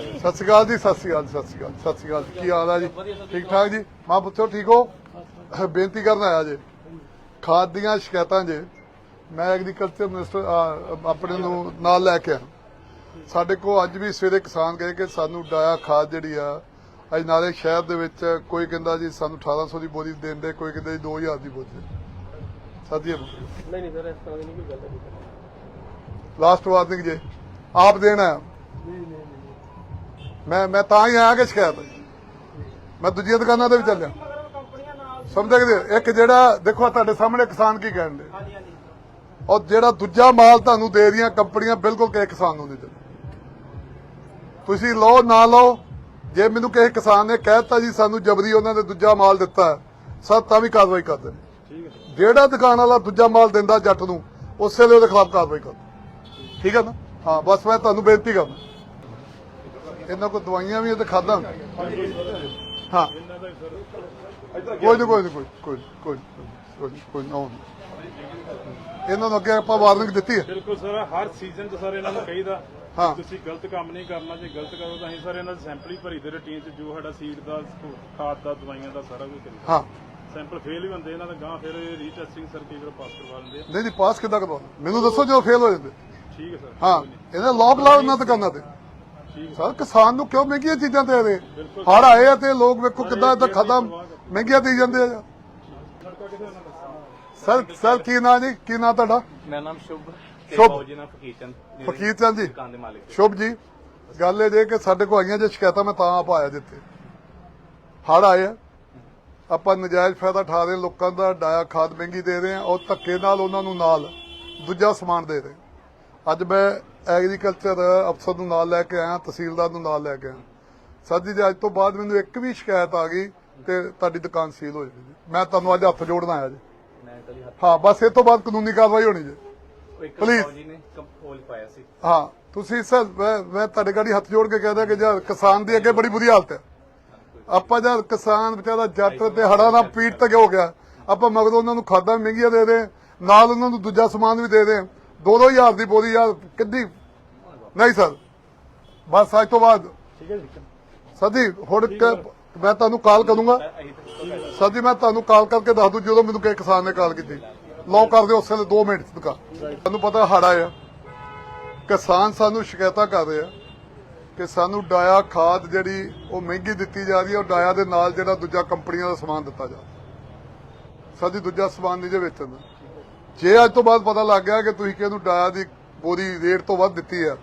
ਸਤਿ ਸ਼੍ਰੀ ਅਕਾਲ ਜੀ ਸਤਿ ਸ਼੍ਰੀ ਅਕਾਲ ਸਤਿ ਸ਼੍ਰੀ ਅਕਾਲ ਸਤਿ ਸ਼੍ਰੀ ਅਕਾਲ ਕੀ ਹਾਲ ਹੈ ਜੀ? ਠੀਕ ਠਾਕ ਜੀ? ਮਾਂ ਪੁੱਤਰ ਠੀਕ ਹੋ? ਬੇਨਤੀ ਕਰਨ ਆਇਆ ਜੇ। ਖਾਦ ਦੀਆਂ ਸ਼ਿਕਾਇਤਾਂ ਜੇ। ਮੈਂ ਐਗਰੀਕਲਚਰ ਮਿਨਿਸਟਰ ਆ, ਆਪਣੇ ਨੂੰ ਨਾਲ ਲੈ ਕੇ ਆ ਸਾਡੇ ਕੋਲ ਅੱਜ ਵੀ ਸਵੇਰੇ ਕਿਸਾਨ ਗਏ ਕਿ ਸਾਨੂੰ ਡਾਇਆ ਖਾਦ ਜਿਹੜੀ ਆ ਅੱਜ ਨਾਲੇ ਸ਼ਹਿਰ ਦੇ ਵਿੱਚ ਕੋਈ ਕਹਿੰਦਾ ਜੀ ਸਾਨੂੰ 1800 ਦੀ ਬੋਰੀ ਦੇਣ ਦੇ ਕੋਈ ਕਹਿੰਦਾ ਜੀ 2000 ਦੀ ਬੋਰੀ ਸਾਡੀ ਨਹੀਂ ਨਹੀਂ ਸਰ ਇਸ ਤਰ੍ਹਾਂ ਦੀ ਨਹੀਂ ਕੋਈ ਗੱਲ ਲਾਸਟ ਵਾਰਨਿੰਗ ਜੇ। ਆਪ ਦੇਣਾ ਮੈਂ ਮੈਂ ਤਾਂ ਹੀ ਆਇਆ ਕਿ ਸ਼ਿਕਾਇਤ ਮੈਂ ਦੂਜੀਆਂ ਦੁਕਾਨਾਂ ਤੇ ਵੀ ਚੱਲਿਆ। ਸਮਝਦੇ ਇੱਕ ਜਿਹੜਾ ਦੇਖੋ ਤੁਹਾਡੇ ਸਾਹਮਣੇ ਕਿਸਾਨ ਕੀ ਕਹਿਣ ਦੇ? ਹਾਂਜੀ ਹਾਂਜੀ। ਔਰ ਜਿਹੜਾ ਦੂਜਾ ਮਾਲ ਤੁਹਾਨੂੰ ਦੇ ਰਹੀਆਂ ਕੰਪਨੀਆਂ ਬਿਲਕੁਲ ਕਿਸੇ ਕਿਸਾਨ ਨੂੰ ਨਹੀਂ ਦਿੰਦੇ। ਤੁਸੀਂ ਲਓ ਨਾ ਲਓ ਜੇ ਮੈਨੂੰ ਕਿਸੇ ਕਿਸਾਨ ਨੇ ਕਹਿਤਾ ਜੀ ਸਾਨੂੰ ਜਬਰੀ ਉਹਨਾਂ ਨੇ ਦੂਜਾ ਮਾਲ ਦਿੱਤਾ ਸਰ ਤਾਂ ਵੀ ਕਾਰਵਾਈ ਕਰਦੇ ਨੇ ਜਿਹੜਾ ਦੁਕਾਨ ਵਾਲਾ ਦੂਜਾ ਮਾਲ ਦਿੰਦਾ ਜੱਟ ਨੂੰ ਉਸੇ ਵੇਲੇ ਉਹਦੇ ਖਿਲਾਫ ਕਾਰਵਾਈ ਕਰੋ ਠੀਕ ਹੈ ਨਾ? ਹਾਂ ਬਸ ਮੈਂ ਤੁਹਾਨੂੰ ਬੇਨਤੀ ਕਰਦਾ। ਇਹਨਾਂ ਕੋਲ ਦਵਾਈਆਂ ਵੀ ਇਹ ਤੇ ਖਾਦਾ ਹਾਂ। ਕੋਈ ਨਹੀਂ ਕੋਈ ਨਹੀਂ ਕੋਈ ਕੋਈ ਕੋਈ ਕੋਈ ਨਾ ਇਹਨਾਂ ਨੂੰ ਅੱਗੇ ਆਪਾਂ ਵਾਰਨਿੰਗ ਦਿੱਤੀ ਹੈ। ਬਿਲਕੁਲ ਸਰ ਹਰ ਸੀਜ਼ਨ 'ਚ ਸਰ ਇਹਨਾਂ ਨੂੰ ਕਹੀਦਾ ਹਾਂ। ਤੁਸੀਂ ਗਲਤ ਕੰਮ ਨਹੀਂ ਕਰਨਾ ਜੇ ਗਲਤ ਕਰੋ ਤਾਂ ਅਸੀਂ ਸਰ ਇਹਨਾਂ ਦੇ ਸੈਂਪਲ ਹੀ ਭਰੀ ਦੇ ਰੂਟੀਨ 'ਚ ਜੋ ਸਾਡਾ ਸੀਡ ਦਾ ਖਾਦ ਦਾ ਦਵਾਈਆਂ ਦਾ ਸਾਰਾ ਕੁਝ ਕਰੀਦਾ। ਹਾਂ। ਸੈਂਪਲ ਫੇਲ ਵੀ ਹੁੰਦੇ ਇਹਨਾਂ ਦਾ ਗਾਂ ਫਿਰ ਰੀਟੈਸਟਿੰਗ ਸਰ ਕਈ ਵਾਰ ਪਾਸ ਕਰਵਾ ਲੈਂਦੇ ਨਹੀਂ ਜੀ ਪਾਸ ਕਿੱਦਾਂ ਕਰਵਾਉਣਾ? ਮੈਨੂੰ ਦੱਸੋ ਜਦੋਂ ਫੇਲ ਹੋ ਜਾਂਦੇ। ਠੀਕ ਹੈ ਸਰ। ਹਾਂ ਇਹਨਾਂ ਲੋਕ ਲਾਓ ਇਹਨਾਂ ਦੁਕਾਨਾਂ ਤੇ। ਹੈ ਸਰ ਕਿਸਾਨ ਨੂੰ ਕਿਉਂ ਮਹਿੰਗੀਆਂ ਚੀਜ਼ਾਂ ਦੇ ਰਹੇ? ਹੜ ਆਏ ਆ ਤੇ ਲੋਕ ਵੇਖੋ ਕਿੱਦਾਂ ਇਦਾਂ ਖਾਦਾ ਮਹਿੰਗੀਆਂ ਦੇ ਜਾਂਦੇ ਆ। ਸਰ ਸਰ ਕੀ ਨਾਂ ਜੀ? ਕੀ ਨਾਂ ਤੁਹਾਡਾ? ਮੇਰਾ ਨਾਮ ਸ਼ੁਭ ਤੇ ਸ਼ੁਭ। ਬਾਊ ਜੀ ਨਾਮ ਫਕੀਰ ਚੰਦ। ਮੇਰੇ ਫਕੀਰ ਚੰਦ ਜੀ। ਦੁਕਾਨ ਦੇ ਮਾਲਿਕ। ਸ਼ੁਭ ਜੀ ਗੱਲ ਇਹ ਜੇ ਕਿ ਸਾਡੇ ਕੋਲ ਆਈਆਂ ਜੇ ਸ਼ਿਕਾਇਤਾਂ ਮੈਂ ਤਾਂ ਆਪ ਆਇਆ ਜਿੱਥੇ। ਹੜ ਆਏ ਆਪਾਂ ਨਜਾਇਜ਼ ਫਾਇਦਾ ਉਠਾ ਰਹੇ ਲੋਕਾਂ ਦਾ ਡਾਇਆ ਖਾਦ ਮਹਿੰਗੀ ਦੇ ਰਹੇ ਆ ਔਰ ਧੱਕੇ ਨਾਲ ਉਹਨਾਂ ਨੂੰ ਨਾਲ ਦੂਜਾ ਸਮਾਨ ਦੇ ਰਹੇ ਅੱਜ ਮੈਂ ਐਗਰੀਕਲਚਰ ਅਫਸਰ ਨੂੰ ਨਾਲ ਲੈ ਕੇ ਆਇਆ ਤਹਿਸੀਲਦਾਰ ਨੂੰ ਨਾਲ ਲੈ ਕੇ ਆਇਆ। ਸਰ ਜੀ ਅੱਜ ਤੋਂ ਬਾਅਦ ਮੈਨੂੰ ਇੱਕ ਵੀ ਸ਼ਿਕਾਇਤ ਆ ਗਈ ਤੇ ਤੁਹਾਡੀ ਦੁਕਾਨ ਸੀਲ ਹੋ ਜਾਏਗੀ ਮੈਂ ਤੁਹਾਨੂੰ ਅੱਜ ਹੱਥ ਜੋੜਨ ਆਇਆ ਜੀ। ਹਾਂ ਬਸ ਇਹ ਤੋਂ ਬਾਅਦ ਕਾਨੂੰਨੀ ਕਾਰਵਾਈ ਹੋਣੀ ਜੀ। ਉਹ ਇੱਕ Please. ਬਾਊ ਜੀ ਨੇ ਕੰਪੋਲ ਪਾਇਆ ਸੀ। ਹਾਂ ਤੁਸੀਂ ਸਰ ਮੈਂ ਮੈਂ ਤੁਹਾਡੇ ਗਾੜੀ ਹੱਥ ਜੋੜ ਕੇ ਕਹਦਾ ਕਿ ਜਦ ਕਿਸਾਨ ਦੀ ਅੱਗੇ ਬੜੀ ਬੁਰੀ ਹਾਲਤ ਹੈ। ਆਪਾਂ ਜਦ ਕਿਸਾਨ ਵਿਚਾਰਾ ਜੱਟ ਤੇ ਹੜਾ ਨਾਲ ਪੀੜ ਤੱਕ ਹੋ ਗਿਆ? ਆਪਾਂ ਮਗਰੋਂ ਉਹਨਾਂ ਨੂੰ ਖਾਦਾਂ ਮਹਿੰਗੀਆਂ ਦੇ ਦੇ ਨਾਲ ਉਹਨਾਂ ਨੂੰ ਦੂਜਾ ਸਮਾਨ ਵੀ ਦੇ ਦੇ। ਦੋ ਦੋ ਹਜ਼ਾਰ ਦੀ ਬੋਰੀ ਯਾਰ ਕਿੱਦੀ ਨਹੀਂ ਸਰ। ਬਸ ਅੱਜ ਤੋਂ ਬਾਅਦ। ਠੀਕ ਹੈ ਜੀ ਸਰ ਜੀ ਹੁਣ ਮੈਂ ਤੁਹਾਨੂੰ ਕਾਲ ਕਰੂੰਗਾ। ਜੀ ਮੈਂ ਤੁਹਾਨੂੰ ਕਾਲ ਕਰਕੇ ਦੱਸ ਦੂੰ ਜਦੋਂ ਮੈਨੂੰ ਕਿਸੇ ਕਿਸਾਨ ਨੇ ਕਾਲ ਕੀਤੀ। ਲਓ ਕਰ ਦਿਓ ਉਸੇ ਵੇਲੇ 2 ਮਿੰਟ ਦੁਕਾਨ। ਤੁਹਾਨੂੰ ਪਤਾ ਹੜ ਆਇਆ। ਕਿਸਾਨ ਸਾਨੂੰ ਸ਼ਿਕਾਇਤਾਂ ਕਰ ਰਹੇ ਆ ਕਿ ਸਾਨੂੰ ਡਾਇਆ ਖਾਦ ਜਿਹੜੀ ਉਹ ਮਹਿੰਗੀ ਦਿੱਤੀ ਜਾ ਰਹੀ ਹੈ ਉਹ ਡਾਇਆ ਦੇ ਨਾਲ ਜਿਹੜਾ ਦੂਜਾ ਕੰਪਨੀਆਂ ਦਾ ਸਮਾਨ ਦਿੱਤਾ ਜਾ ਸਾਡੀ ਦੂਜਾ ਸਮਾਨ ਨਹੀਂ ਜੇ ਵੇਚਣ ਦਾ। ਜੇ ਅੱਜ ਤੋਂ ਬਾਅਦ ਪਤਾ ਲੱਗ ਗਿਆ ਕਿ ਤੁਸੀਂ ਕਿਹਨੂੰ ਡਾਇਆ ਦੀ ਬੋਰੀ ਰੇਟ ਤੋਂ ਵੱਧ ਦਿੱਤੀ ਆ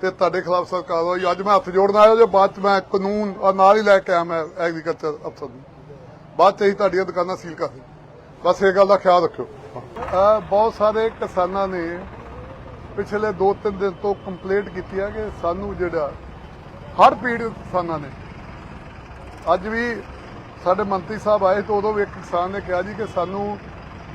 ਤੇ ਤੁਹਾਡੇ ਖਿਲਾਫ ਸਰਕਾਰ ਹੋਈ। ਅੱਜ ਮੈਂ ਹੱਥ ਜੋੜਨ ਆਇਆ ਜੇ ਬਾਅਦ ਚ ਮੈਂ ਕਾਨੂੰਨ ਨਾਲ ਹੀ ਲੈ ਕੇ ਆਇਆ ਮੈਂ ਐਗਰੀਕਲਚਰ ਅਫਸਰ ਨੂੰ। ਬਾਅਦ ਚ ਹੀ ਤੁਹਾਡੀਆਂ ਦੁਕਾਨਾਂ ਸੀਲ ਕਰ ਬਸ ਇਹ ਗੱਲ ਦਾ ਖਿਆਲ ਰੱਖਿਓ। ਬਹੁਤ ਸਾਰੇ ਕਿਸਾਨਾਂ ਨੇ ਪਿਛਲੇ 2-3 ਦਿਨ ਤੋਂ ਕੰਪਲੇਂਟ ਕੀਤੀ ਹੈ ਕਿ ਸਾਨੂੰ ਜਿਹੜਾ, ਹਰ ਪੀੜਤ ਕਿਸਾਨਾਂ ਨੇ, ਅੱਜ ਵੀ ਸਾਡੇ ਮੰਤਰੀ ਸਾਹਿਬ ਆਏ ਤਾਂ ਉਦੋਂ ਵੀ ਇੱਕ ਕਿਸਾਨ ਨੇ ਕਿਹਾ ਜੀ ਕਿ ਸਾਨੂੰ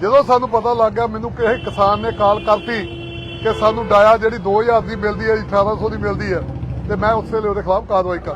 ਜਦੋਂ ਸਾਨੂੰ ਪਤਾ ਲੱਗ ਗਿਆ ਮੈਨੂੰ ਕਿਸੇ ਕਿਸਾਨ ਨੇ ਕਾਲ ਕਰਤੀ ਕਿ ਸਾਨੂੰ ਡਾਇਆ ਜਿਹੜੀ 2000 ਦੀ ਮਿਲਦੀ ਹੈ 1800 ਦੀ ਮਿਲਦੀ ਹੈ, ਤੇ ਮੈਂ ਉਸੇ ਵੇਲੇ ਉਹਦੇ ਖਿਲਾਫ ਕਾਰਵਾਈ ਕਰ